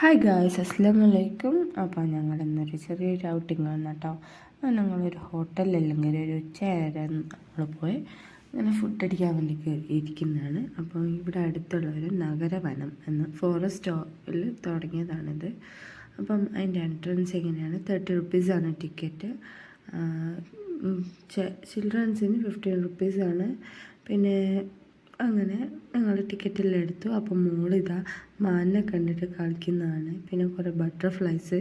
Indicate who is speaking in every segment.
Speaker 1: Hi guys അസ്സാം വലൈക്കും അപ്പോൾ ഞങ്ങൾ ഇന്നൊരു ചെറിയൊരു ഔട്ടിങ് വന്നു കേട്ടോ ഞങ്ങളൊരു ഹോട്ടലിൽ അല്ലെങ്കിൽ ഒരു ഉച്ചയായ നമ്മൾ പോയി. അങ്ങനെ ഫുഡ് അടിക്കാൻ വേണ്ടി ഇരിക്കുന്നതാണ് അപ്പോൾ ഇവിടെ അടുത്തുള്ള ഒരു നഗരവനം എന്ന ഫോറസ്റ്റ് ഹോളിൽ തുടങ്ങിയതാണിത്. അപ്പം അതിന്റെ എൻട്രൻസ് എങ്ങനെയാണ്? തേർട്ടി റുപ്പീസാണ് ടിക്കറ്റ് ചിൽഡ്രൻസിന് ഫിഫ്റ്റീൻ റുപ്പീസാണ് പിന്നെ അങ്ങനെ ഞങ്ങൾ ടിക്കറ്റെല്ലാം എടുത്തു. അപ്പോൾ മോളിതാ മാനിനെ കണ്ടിട്ട് കളിക്കുന്നതാണ്. പിന്നെ കുറേ ബട്ടർഫ്ലൈസ്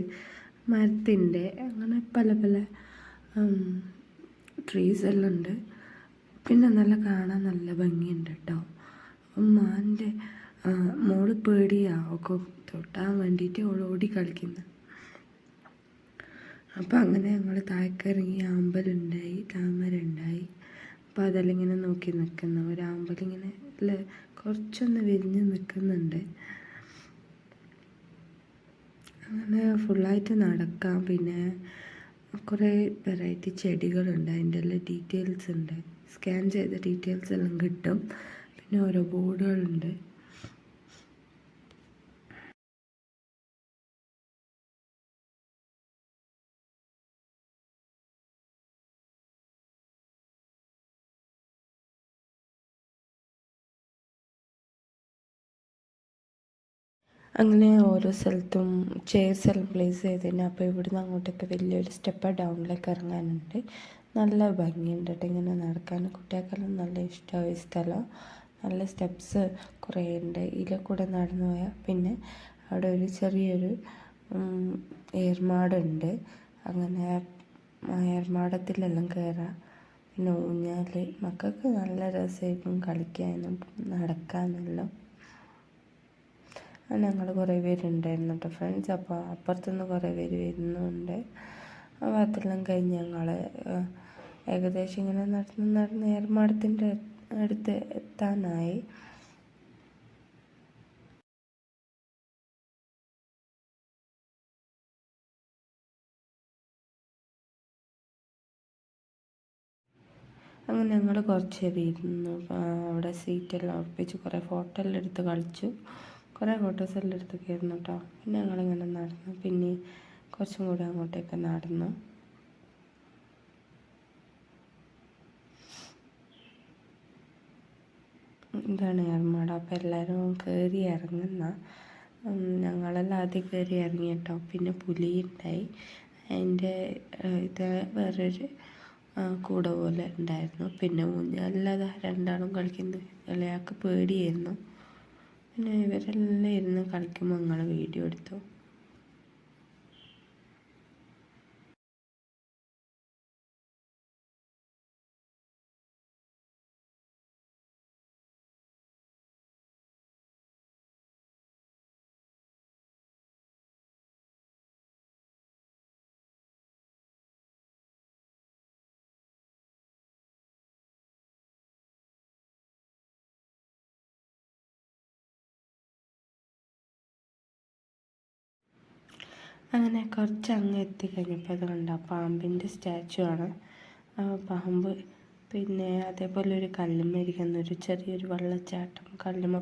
Speaker 1: മരത്തിന്റെ അങ്ങനെ പല പല ട്രീസ് എല്ലാം ഉണ്ട്. പിന്നെ നല്ല കാണാൻ നല്ല ഭംഗിയുണ്ട് കേട്ടോ മാനിന്റെ മോൾ പേടിയാ. ഒക്കെ തൊട്ടാൻ വേണ്ടിയിട്ട് അവൾ ഓടി കളിക്കുന്നു. അപ്പം അങ്ങനെ ഞങ്ങൾ താഴേക്കിറങ്ങി അമ്പലുണ്ടായി താമര ഉണ്ടായി അപ്പോൾ അതെല്ലാം നോക്കി നിൽക്കുന്നു ഒരാമ്പലിങ്ങനെ അല്ലേ കുറച്ചൊന്ന് വിരിഞ്ഞ് നിൽക്കുന്നുണ്ട് അങ്ങനെ ഫുള്ളായിട്ട് നടക്കാം. പിന്നെ കുറേ വെറൈറ്റി ചെടികളുണ്ട്. അതിന്റെ എല്ലാം ഡീറ്റെയിൽസ് ഉണ്ട്. സ്കാൻ ചെയ്ത ഡീറ്റെയിൽസ് എല്ലാം കിട്ടും. പിന്നെ ഓരോ ബോർഡുകളുണ്ട് അങ്ങനെ ഓരോ സ്ഥലത്തും എല്ലാം പ്ലേസ് ചെയ്തതിന് അപ്പോൾ ഇവിടുന്ന് അങ്ങോട്ടൊക്കെ വലിയൊരു സ്റ്റെപ്പ് ഡൗണിലേക്ക് ഇറങ്ങാനുണ്ട്. നല്ല ഭംഗിയുണ്ട് കേട്ടോ ഇങ്ങനെ നടക്കാൻ കുട്ടികൾക്കെല്ലാം നല്ല ഇഷ്ടമായ സ്ഥലം. നല്ല സ്റ്റെപ്സ് കുറേ ഉണ്ട്. ഇതിലെ കൂടെ നടന്നു പോയാൽ പിന്നെ അവിടെ ഒരു ചെറിയൊരു ഏർമാടുണ്ട്. അങ്ങനെ ഏർമാടത്തിലെല്ലാം കയറാം പിന്നെ ഊഞ്ഞാൽ മക്കൾക്ക് നല്ല രസമായിരിക്കും കളിക്കാനും നടക്കാനെല്ലാം. ഞങ്ങൾ കുറേ പേരുണ്ടായിരുന്നു കേട്ടോ ഫ്രണ്ട്സ് അപ്പോൾ അപ്പുറത്തുനിന്ന് കുറേ പേര് വരുന്നുണ്ട്. ആ ഭാഗത്തെല്ലാം കഴിഞ്ഞ് ഞങ്ങൾ ഏകദേശം ഇങ്ങനെ നടന്ന് നടന്ന് ഏർമാടത്തിന്റെ അടുത്ത് എത്താനായി. അങ്ങനെ ഞങ്ങൾ കുറച്ച് പേര് ഇരുന്നു. അവിടെ സീറ്റെല്ലാം ഉറപ്പിച്ച് കുറേ ഫോട്ടോ എല്ലാം എടുത്ത് കളിച്ചു. കുറേ ഫോട്ടോസെല്ലാം എടുത്തൊക്കെയായിരുന്നു കേട്ടോ പിന്നെ ഞങ്ങളിങ്ങനെ നടന്നു. പിന്നെ കുറച്ചും കൂടി അങ്ങോട്ടേക്ക് നടന്നു. ഇതാണ് ഏർമാട് അപ്പോൾ എല്ലാവരും കയറി ഇറങ്ങുന്ന ഞങ്ങളെല്ലാം ആദ്യം കയറി ഇറങ്ങി കേട്ടോ പിന്നെ പുലി ഉണ്ടായി അതിന്റെ ഇത് വേറൊരു കൂടെ പോലെ ഉണ്ടായിരുന്നു പിന്നെ മുന്നേ അല്ലാതെ രണ്ടാളും കളിക്കുന്നത് ഇളയാൾക്ക് പേടിയായിരുന്നു. പിന്നെ ഇവരെല്ലാം ഇരുന്ന് കളിക്കുമ്പോൾ നിങ്ങൾ വീഡിയോ എടുത്തു? അങ്ങനെ കുറച്ച് അങ്ങ് എത്തിക്കഴിഞ്ഞപ്പോൾ അത് കണ്ട പാമ്പിന്റെ സ്റ്റാച്ചു ആണ്. പാമ്പ് പിന്നെ അതേപോലെ ഒരു കല്ലുമ്മ ഇരിക്കുന്ന. ഒരു ചെറിയൊരു വെള്ളച്ചാട്ടം കല്ലുമ്മ